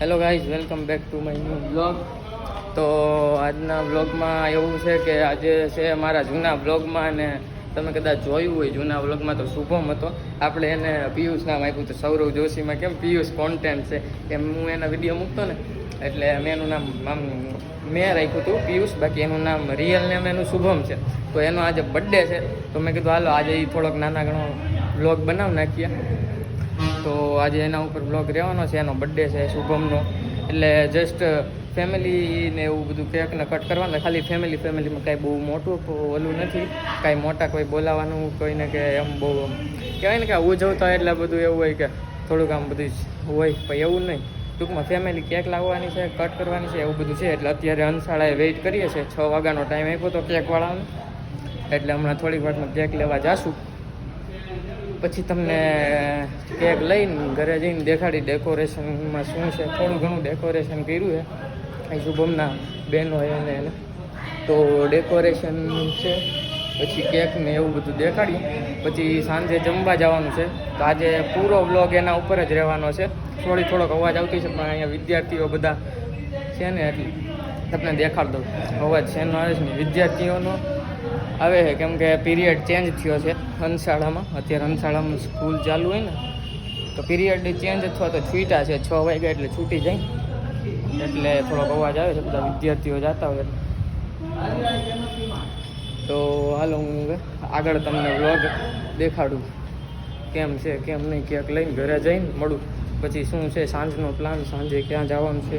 Hello guys welcome back to my new blog તો આજના બ્લોગમાં એવું છે કે આજે છે મારા જૂના બ્લોગમાં ને તમે કદાચ જોયું હોય, જૂના બ્લોગમાં તો શુભમ હતો. આપણે એને પિયુષ નામ આપ્યું હતું, સૌરવ જોશીમાં. કેમ? પિયુષ કોન્ટેન્ટ છે. એમ હું એના વીડિયો મૂકતો ને, એટલે મેં એનું નામ, આમ મેં રાખ્યું હતું, પિયુષ. બાકી એનું નામ રિયલ નેમ એનું શુભમ છે. તો એનો આજે બર્થડે છે. તો મેં કીધું, હાલો, આજે એ થોડોક નાના ઘણો બ્લોગ બનાવી નાખીએ. તો આજે એના ઉપર બ્લોગ રહેવાનો છે. એનો બર્થડે છે, શુભમનો. એટલે જસ્ટ ફેમિલીને એવું બધું કેકને કટ કરવાનું ખાલી ફેમિલી ફેમિલીમાં કાંઈ બહુ મોટું ઓલું નથી. કાંઈ મોટા કોઈ બોલાવાનું, કોઈને કે એમ બહુ કહેવાય ને કે ઉજવતા હોય એટલે બધું એવું હોય કે થોડુંક આમ બધું હોય. પણ એવું નહીં. ટૂંકમાં ફેમિલી કેક લાવવાની છે કટ કરવાની છે, એવું બધું છે. એટલે અત્યારે અંશાળાએ વેઇટ કરીએ છીએ. છ વાગ્યાનો ટાઈમ આપ્યો તો કેકવાળાનો એટલે હમણાં થોડીક વારમાં કેક લેવા જાશું. પછી તમને કેક લઈને ઘરે જઈને દેખાડી ડેકોરેશનમાં શું છે? થોડું ઘણું ડેકોરેશન કર્યું છે. અહીં શુભમના હોય એને એને. તો ડેકોરેશન છે, પછી કેક ને એવું બધું દેખાડ્યું પછી સાંજે જમવા જવાનું છે. તો આજે પૂરો બ્લોગ એના ઉપર જ રહેવાનો છે. થોડી થોડોક અવાજ આવતી છે, પણ અહીંયા વિદ્યાર્થીઓ બધા છે ને, એટલે તમને દેખાડ દઉં. અવાજ શેનો આવે છે ને? વિદ્યાર્થીઓનો આવે છે. કેમ કે પીરિયડ ચેન્જ થયો છે હંસાળામાં અત્યારે હંસાળામાં સ્કૂલ ચાલુ હોય ને, તો પીરિયડ ચેન્જ અથવા તો છૂટા છે. છ વાગ્યા એટલે છૂટી જાય. એટલે થોડોક અવાજ આવે છે, બધા વિદ્યાર્થીઓ જતા હોય તો હાલો હું આગળ તમને વ્લોગ દેખાડું. કેમ છે, કેમ નહીં, ક્યાંક લઈને ઘરે જઈને મળું. પછી શું છે, સાંજનો પ્લાન સાંજે ક્યાં જવાનું છે?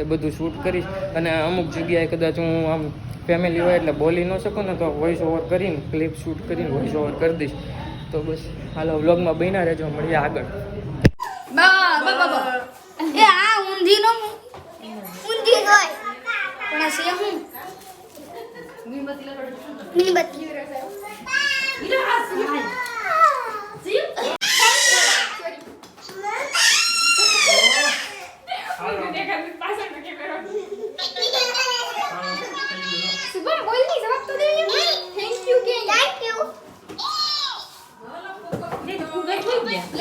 એ બધું શૂટ કરીશ. અને અમુક જગ્યાએ કદાચ હું આમ ફેમિલી હોય એટલે બોલી ન શકું ને તો વોઇસ ઓવર કરીને ક્લિપ શૂટ કરીને વોઇસ ઓવર કરી દઈશ. તો બસ હાલો વ્લોગમાં બન્યા રહેજો. મળીએ આગળ. બા બા બા બા. એ આ ઊંધી નો ઊંધી હોય. પણ આ છે હું? મીણબત્તી શુભમ બોલની જવાબ તો દે થેન્ક યુ કે થેન્ક યુ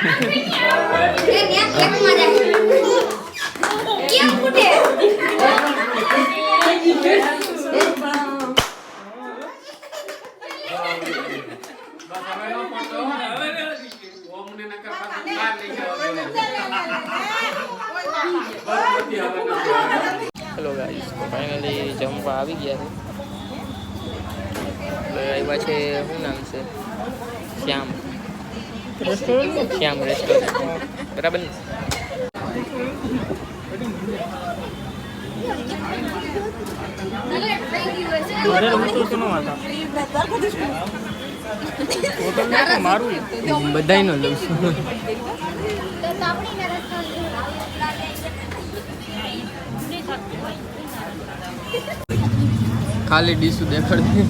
હેલો ગાઈસ તો ફાઇનલી જમવા આવી ગયા છે એટલે આવ્યા છે શું નામ છે શ્યામ શ્યામ રેસ્ટોરન્ટ બરાબર ને? બધાયનો લઉં છું ખાલી ડીશું દેખાડતી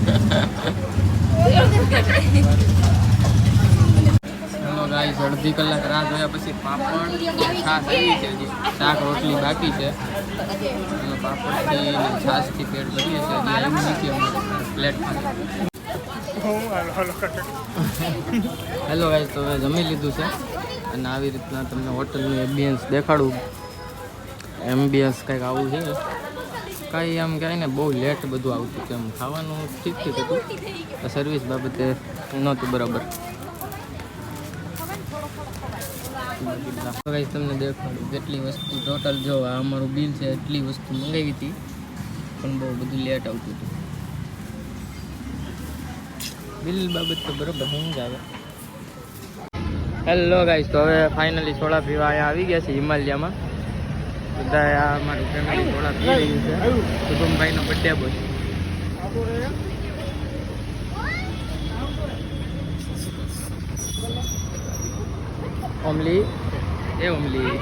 ગાઈસ અડધી કલાક રાહ જોયા પછી પાપડ છાશ આવી છે શાક, રોટલી બાકી છે. પાપડથી છાશથી પેટ ભરીએ આવ્યું નથી પ્લેટમાં. હેલો ગાઈસ, તો હવે જમી લીધું છે અને આવી રીતના તમને હોટલનું એમ્બિયન્સ દેખાડું. એમ્બિયન્સ કંઈક આવું છે. કાંઈ આમ કહેવાય ને, બહુ લેટ બધું આવતું હતું. એમ ખાવાનું ઠીક ઠીક હતું સર્વિસ બાબતે નહોતું બરાબર. તમને દેખાડું કેટલી વસ્તુ. ટોટલ જો અમારું બિલ છે, એટલી વસ્તુ મંગાવી હતી, પણ બહુ બધું લેટ આવતું હતું. બિલ બાબત તો બરાબર સમજાવે હેલો ગાઈસ તો હવે ફાઇનલી સોડા પીવા અહીંયા આવી ગયા છે હિમાલયામાં. બધા આ અમારું ફેમિલી સોડા પી રહ્યું છે. શુભમભાઈનો બર્થડે બોય ઓમલી. એ ઓમલી.